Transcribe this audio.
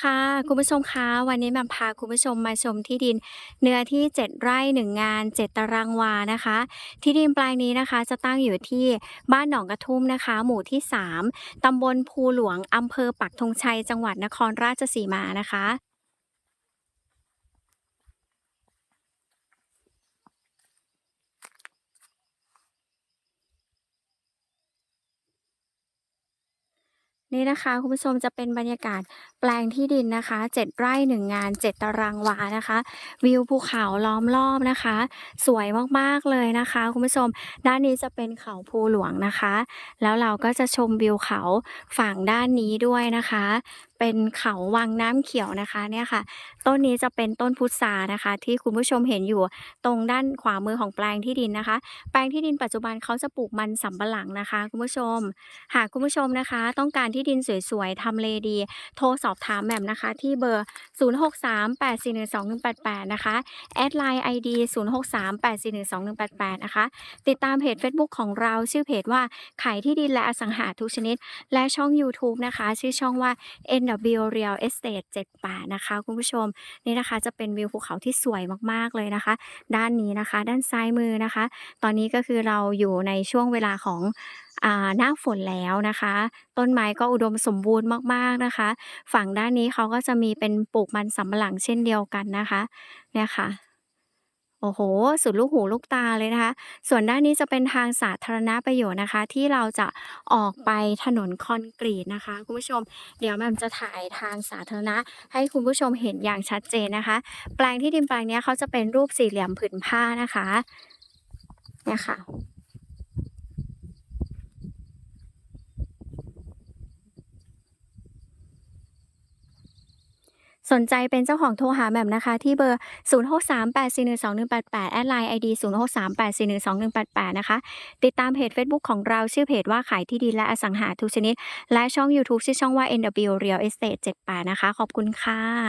ค่ะ คุณผู้ชมคะ วันนี้แหม่มพาคุณผู้ชมมาชมที่ดินเนื้อที่ 7 ไร่ 1 งาน 7 ตารางวานะคะ ที่ดินแปลงนี้นะคะจะตั้งอยู่ที่บ้านหนองกระทุ่มนะคะ หมู่ที่ 3 ตำบลภูหลวง อำเภอปักธงชัย จังหวัดนครราชสีมานะคะ นี่นะคะคุณผู้ชมจะเป็นบรรยากาศแปลงที่ดินนะคะ7ไร่1งาน 7 ตารางวานะคะ วิวภูเขาล้อมรอบนะคะ สวยมากๆเลยนะคะคุณผู้ชม ด้านนี้จะเป็นเขาภูหลวงนะคะ แล้วเราก็จะชมวิวเขาฝั่งด้านนี้ด้วยนะคะเป็นเขาวังน้ำเขียวนะคะเนี่ยค่ะ ต้นนี้จะเป็นต้นพุทรานะคะ ที่คุณผู้ชมเห็นอยู่ตรงด้านขวามือของแปลงที่ดินนะคะ แปลงที่ดินปัจจุบันเขาจะปลูกมันสำปะหลังนะคะ คุณผู้ชม หากคุณผู้ชมนะคะ ต้องการที่ดินสวยๆทำเลดี โทรสอบถามแหม่มนะคะ ที่เบอร์ 0638412188 นะคะแอดไลน์ ID 0638412188 นะคะ ติดตามเพจเฟซบุ๊กของเราชื่อเพจว่าขายที่ดินและอสังหาทุกชนิด และช่องยูทูบนะคะ ชื่อช่องว่า NW Real Estate 78นะคะ คุณผู้ชม นี่นะคะจะเป็นวิวภูเขาที่สวยมากๆเลยนะคะ ด้านนี้นะคะ ด้านซ้ายมือนะคะ ตอนนี้ก็คือเราอยู่ในช่วงเวลาของหน้าฝนแล้วนะคะ ต้นไม้ก็อุดมสมบูรณ์มากๆนะคะ ฝั่งด้านนี้เขาก็จะมีเป็นปลูกมันสำปะหลังเช่นเดียวกันนะคะเนี่ยค่ะ โอ้โฮ สุดลูกหูลูกตาเลยนะคะ ส่วนด้านนี้จะเป็นทางสาธารณประโยชน์นะคะ ที่เราจะออกไปถนนคอนกรีตนะคะ คุณผู้ชม เดี๋ยวแหม่มจะถ่ายทางสาธารณะให้คุณผู้ชมเห็นอย่างชัดเจนนะคะ แปลงที่ดินแปลงเนี้ยเขาจะเป็นรูปสี่เหลี่ยมผืนผ้านะคะ เนี่ยค่ะ สนใจเป็นเจ้าของโทรหาแหม่มนะคะ ที่เบอร์ 0638412188 แอดไลน์ไอดี0638412188 นะคะ ติดตามเพจเฟซบุ๊กของเราชื่อเพจว่าขายที่ดินและอสังหาทุกชนิด และช่องยูทูบชื่อช่องว่า NW Real Estate 78 นะคะ ขอบคุณค่ะ